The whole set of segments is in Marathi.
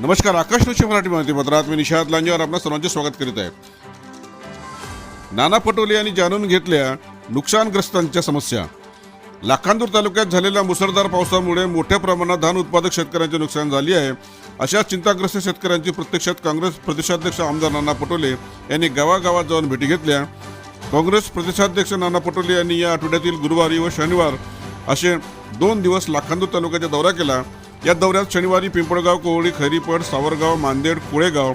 नमस्कार आकाश न्यूजच्या मराठी माहितीपत्रात मी निशाद लांजेवर आपल्या सर्वांचे स्वागत करीत आहे. नाना पटोले यांनी जाणून घेतल्या नुकसानग्रस्तांच्या समस्या. लाखांदूर तालुक्यात झालेल्या मुसळधार पावसामुळे मोठ्या प्रमाणात धान उत्पादक शेतकऱ्यांचे नुकसान झाले आहे. अशा चिंताग्रस्त शेतकऱ्यांची प्रत्यक्षात काँग्रेस प्रदेशाध्यक्ष आमदार नाना पटोले यांनी गावागावात जाऊन भेटी घेतल्या. काँग्रेस प्रदेशाध्यक्ष नाना पटोले यांनी या आठवड्यातील गुरुवारी व शनिवार असे दोन दिवस लाखांदूर तालुक्याचा दौरा केला. या दौऱ्यात शनिवारी पिंपळगाव कोवळी खैरीपड सावरगाव मांदेड कुळेगाव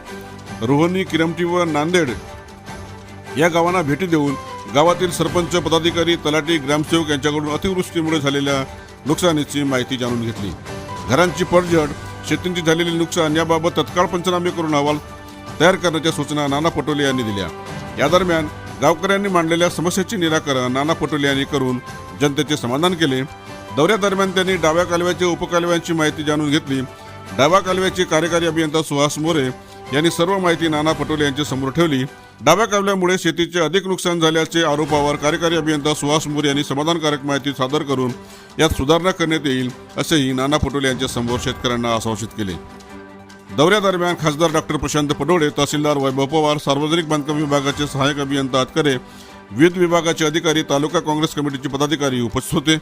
रोहनी किरमटी व नांदेड या गावांना भेटी देऊन गावातील सरपंच पदाधिकारी तलाठी ग्रामसेवक यांच्याकडून अतिवृष्टीमुळे झालेल्या नुकसानीची माहिती जाणून घेतली. घरांची पडझड शेतींची झालेली नुकसान याबाबत तत्काळ पंचनामे करून अहवाल तयार करण्याच्या सूचना नाना पटोले यांनी दिल्या. या दरम्यान गावकऱ्यांनी मांडलेल्या समस्येचे निराकरण नाना पटोले यांनी करून जनतेचे समाधान केले. दौऱ्यादरम्यान त्यांनी डाव्या कालव्याच्या उपकालव्यांची माहिती जाणून घेतली. डाव्या कालव्याचे कार्यकारी अभियंता सुहास मोरे यांनी सर्व माहिती नाना पटोले यांच्या समोर ठेवली. डाव्या कालव्यामुळे शेतीचे अधिक नुकसान झाल्याचे आरोपावर कार्यकारी अभियंता सुहास मोरे यांनी समाधानकारक माहिती सादर करून यात सुधारणा करण्यात येईल असेही नाना पटोले यांच्या समोर शेतकऱ्यांना आश्वासित केले. दौऱ्यादरम्यान खासदार डॉक्टर प्रशांत पटोळे तहसीलदार वैभव पवार सार्वजनिक बांधकाम विभागाचे सहाय्यक अभियंता अतकरे विविध विभागाचे अधिकारी तालुका काँग्रेस कमिटीचे पदाधिकारी उपस्थित होते.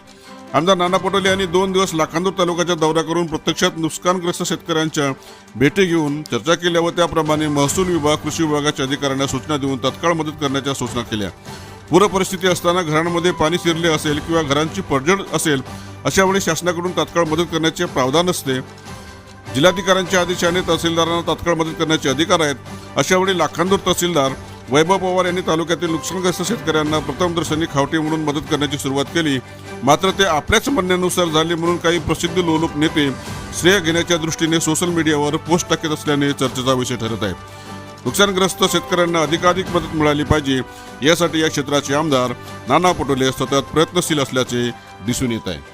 आमदार नाना पटोले यांनी दोन दिवस लाखांदूर तालुक्याचा दौरा करून प्रत्यक्षात नुकसानग्रस्त शेतकऱ्यांच्या भेटी घेऊन चर्चा केल्या व त्याप्रमाणे महसूल विभाग कृषी विभागाच्या अधिकाऱ्यांना सूचना देऊन तत्काळ मदत करण्याच्या सूचना केल्या. पूरपरिस्थिती असताना घरांमध्ये पाणी शिरले असेल किंवा घरांची पडझड असेल अशा वेळी शासनाकडून तत्काळ मदत करण्याचे प्रावधान असते. जिल्हाधिकाऱ्यांच्या आदेशाने तहसीलदारांना तात्काळ मदत करण्याचे अधिकार आहेत अशावेळी लाखांदूर तहसीलदार वैभव पवार यांनी तालुक्यातील नुकसानग्रस्त शेतकऱ्यांना प्रथमदर्शनी खावटी म्हणून मदत करण्याची सुरुवात केली. मात्र ते आपल्याच म्हणण्यानुसार झाले म्हणून काही प्रसिद्ध लोलूप नेते श्रेय घेण्याच्या दृष्टीने सोशल मीडियावर पोस्ट टाकत असल्याने चर्चेचा विषय ठरत आहे. नुकसानग्रस्त शेतकऱ्यांना अधिकाधिक मदत मिळाली पाहिजे यासाठी या क्षेत्राचे आमदार नाना पटोले सतत प्रयत्नशील असल्याचे दिसून येत आहे.